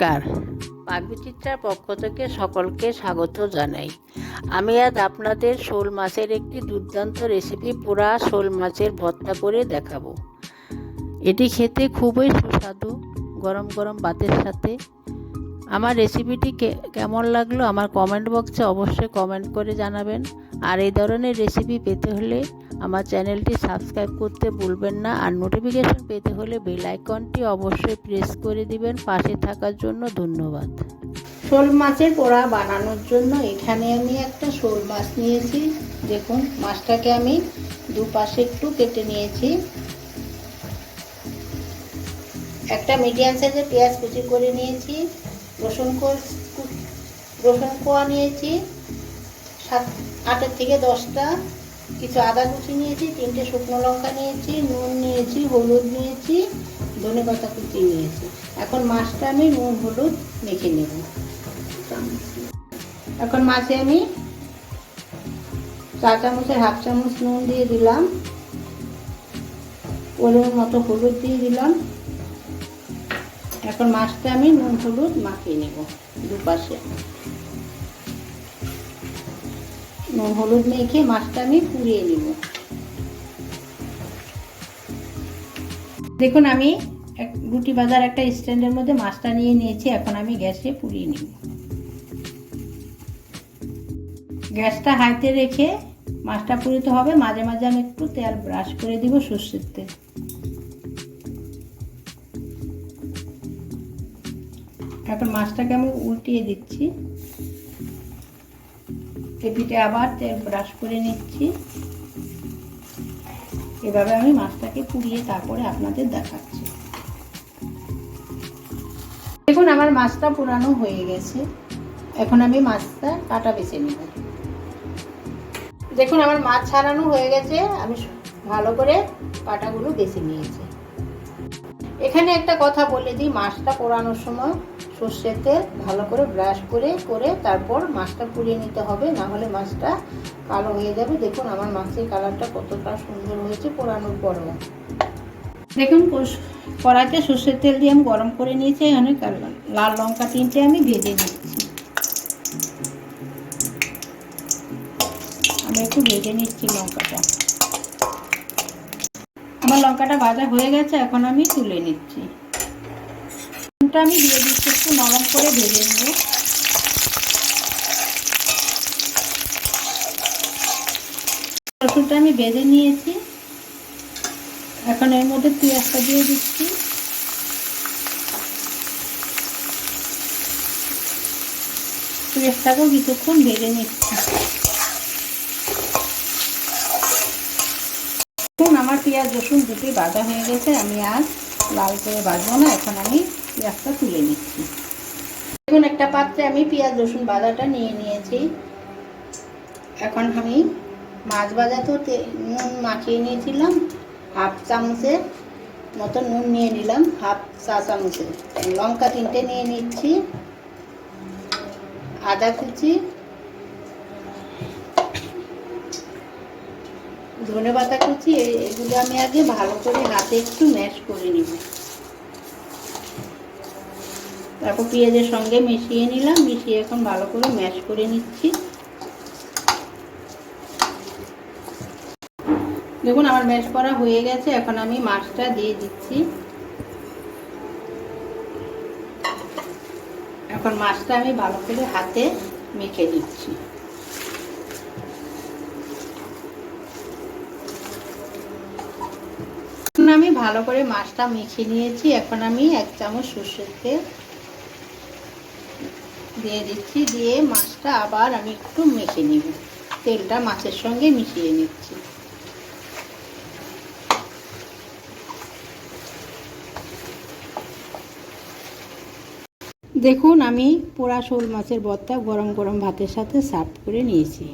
নমস্কার। পাকবিচিত্রার পক্ষ থেকে সকলকে স্বাগত জানাই। আমি আজ আপনাদের শোল মাছের একটি দুর্দান্ত রেসিপি পোড়া শোল মাছের ভর্তা করে দেখাবো। এটি খেতে খুবই সুস্বাদু, গরম গরম ভাতের সাথে। আমার রেসিপিটি কেমন লাগল আমার কমেন্ট বক্সে অবশ্যই কমেন্ট করে জানাবেন। আর এই ধরনের রেসিপি পেতে হলে আমার চ্যানেলটি সাবস্ক্রাইব করতে ভুলবেন না। আর নোটিফিকেশন পেতে হলে বেল আইকনটি অবশ্যই প্রেস করে দিবেন। পাশে থাকার জন্য ধন্যবাদ। শোল মাছের পোড়া বানানোর জন্য এখানে আমি একটা শোল মাছ নিয়েছি। দেখুন, মাছটাকে আমি দুপাশে একটু কেটে নিয়েছি। একটা মিডিয়াম সাইজের পেঁয়াজ কুচি করে নিয়েছি। রসুন রসুন কোয়া নিয়েছি, সাত, আটের থেকে দশটা। কিছু আদা কুচি নিয়েছি, তিনটে শুকনো লঙ্কা নিয়েছি, নুন নিয়েছি, হলুদ নিয়েছি, ধনে পাতা কুচি নিয়েছি। এখন মাছটা আমি নুন, হলুদ মেখে নেব। এখন মাছে আমি চা চামচের হাফ চামচ নুন দিয়ে দিলাম। পরিমাণ মতো হলুদ দিয়ে দিলাম। এখন মাছটা আমি নুন হলুদ মাখিয়ে নেব দুপাশে। নুন হলুদ মেখে মাছটা আমি পুড়িয়ে নেব। দেখুন, আমি এক রুটি বাজার একটা স্ট্যান্ডের মধ্যে মাছটা নিয়ে নিয়েছি, এখন আমি গ্যাসে পুড়িয়ে নেব। গ্যাসটা হাইতে রেখে মাছটা পুড়িতে হবে, মাঝে মাঝে আমি একটু তেল ব্রাশ করে দিব সর্ষের তেল। এখন মাছটাকে আমি উল্টিয়ে দিচ্ছি। এপিটে আবার তেল ব্রাশ করে নিচ্ছি। এভাবে আমি মাছটাকে পুড়িয়ে তারপরে আপনাদের দেখাচ্ছি। দেখুন, আমার মাছটা পুরানো হয়ে গেছে। এখন আমি মাছটা কাটা বেছে নেব। দেখুন, আমার মাছ ছাড়ানো হয়ে গেছে। আমি ভালো করে কাটাগুলো বেছে নিয়েছি। এখানে একটা কথা বলে দিই, মাছটা পোড়ানোর সময় সর্ষের তেল ভালো করে ব্রাশ করে করে তারপর মাছটা পুড়িয়ে নিতে হবে না হলে মাছটা কালো হয়ে যাবে। দেখুন আমার মাছের কালারটা কতটা সুন্দর হয়েছে পোড়ানোর পরেও। দেখুন কড়াইতে সর্ষের তেল দিয়ে আমি গরম করে নিয়েছি এখানে লাল লঙ্কা তিনটে আমি ভেজে নিচ্ছি। আমি একটু ভেজে নিচ্ছি লঙ্কাটা। আমার লঙ্কাটা ভাজা হয়ে গেছে, এখন আমি তুলে নিচ্ছি। নুনটা আমি দিয়ে দিচ্ছি, একটু নরম করে ভেজে নেব। রসুনটা আমি ভেজে নিয়েছি। এখন এর মধ্যে পেঁয়াজটা দিয়ে দিচ্ছি। পেঁয়াজটাকেও কিছুক্ষণ ভেজে নিচ্ছি। আমার পেঁয়াজ, রসুন দুটোই ভাজা হয়ে গেছে। আমি আর লাল করে ভাজবো না। এখন আমি পেঁয়াজটা তুলে নিচ্ছি। দেখুন, একটা পাত্রে আমি পেঁয়াজ, রসুন ভাজাটা নিয়ে নিয়েছি। এখন আমি মাছ তো তে- নুন মাখিয়ে নিয়েছিলাম। হাফ চামচের মতো নুন নিয়ে নিলাম। হাফ চা চামচের লঙ্কা তিনটে নিয়ে নিচ্ছি। আদা কুচি ধনে পাতা কুচি এগুলো আমি আগে ভালো করে হাতে একটু ম্যাশ করে নিব। তারপর পেঁয়াজের সঙ্গে মিশিয়ে নিলাম, মিশিয়ে এখন ভালো করে ম্যাশ করে নিচ্ছি। দেখুন, আমার ম্যাশ করা হয়ে গেছে, এখন আমি মাছটা দিয়ে দিচ্ছি। এখন মাছটা আমি ভালো করে হাতে মেখে দিচ্ছি এখন আমি ভালো করে মাছটা মেখে নিয়েছি। এখন আমি এক চামচ সর্ষের তেল দিয়ে দিচ্ছি। দিয়ে মাছটা আবার আমি একটু মেখে নিব। তেলটা মাছের সঙ্গে মিশিয়ে নিচ্ছি। দেখুন, আমি পোড়া শোল মাছের ভর্তা গরম গরম ভাতের সাথে সার্ভ করে নিয়েছি।